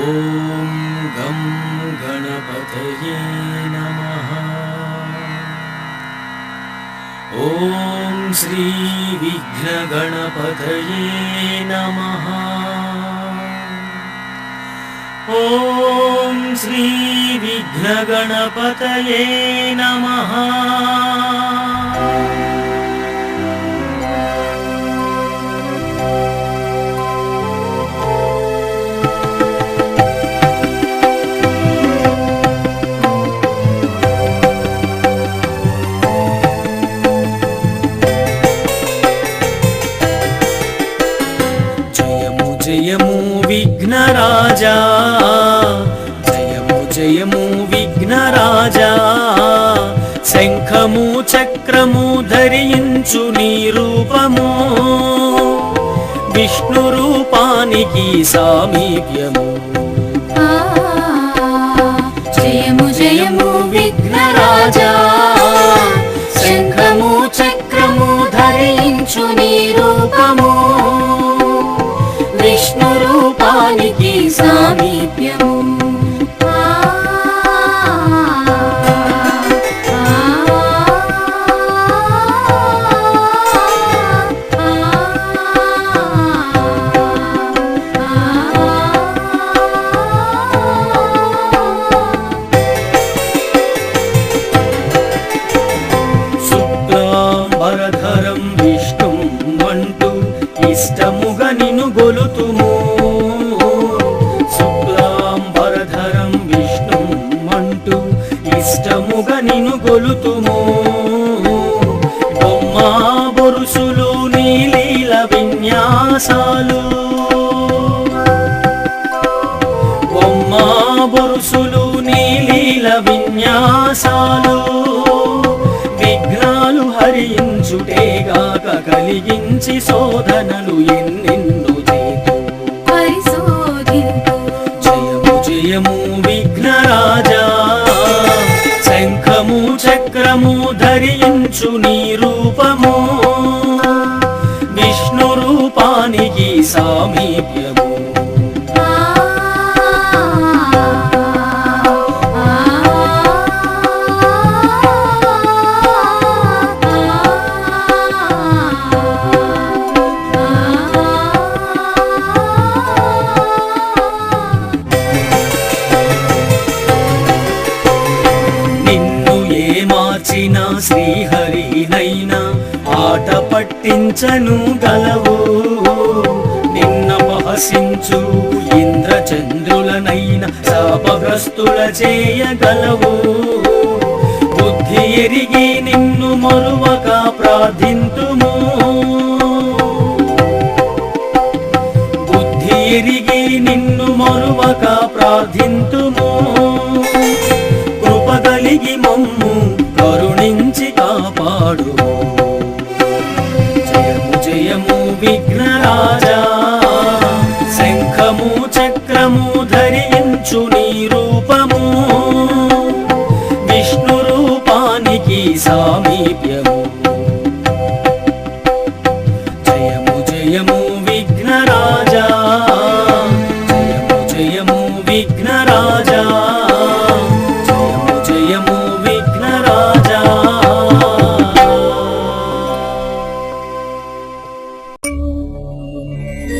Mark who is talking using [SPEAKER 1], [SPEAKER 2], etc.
[SPEAKER 1] ॐ गं गणपतये नमः। ॐ श्रीविघ्नगणपतये नमः। ॐ श्रीविघ्नगणपतये नमः రాజా. జయము జయము విఘ్నరాజా శంఖము చక్రము ధరించు నీ రూపము. విష్ణు రూపానికి సామీప్యము.
[SPEAKER 2] జయము జయము విఘ్నరాజా సామీప్యము
[SPEAKER 1] ఇష్టముగా నిను గొలుతుము. బొమ్మా బొరుసులు నీలీల విన్యాసాలు. బొమ్మా బొరుసులు నీలీల విన్యాసాలు. విఘ్నాలు హరించుటేగాక కలిగించి శోధనలు ఎన్నెన్నో ధరించు నీ రూపము. విష్ణు రూపానికి సామీప్యము. నైనా శ్రీహరి నైనా ఆట పట్టించను గలవు. నిన్నపహసించు ఇంద్రచంద్రులనైన శాపగ్రస్తుల చేయగలవు. బుద్ధి ఎరిగి నిన్ను మరువక ప్రార్థింతుము. బుద్ధి ఎరిగి నిన్ను మరువక ప్రార్థింతుము. రూపము. విష్ణు రూపానికి సామీప్యము.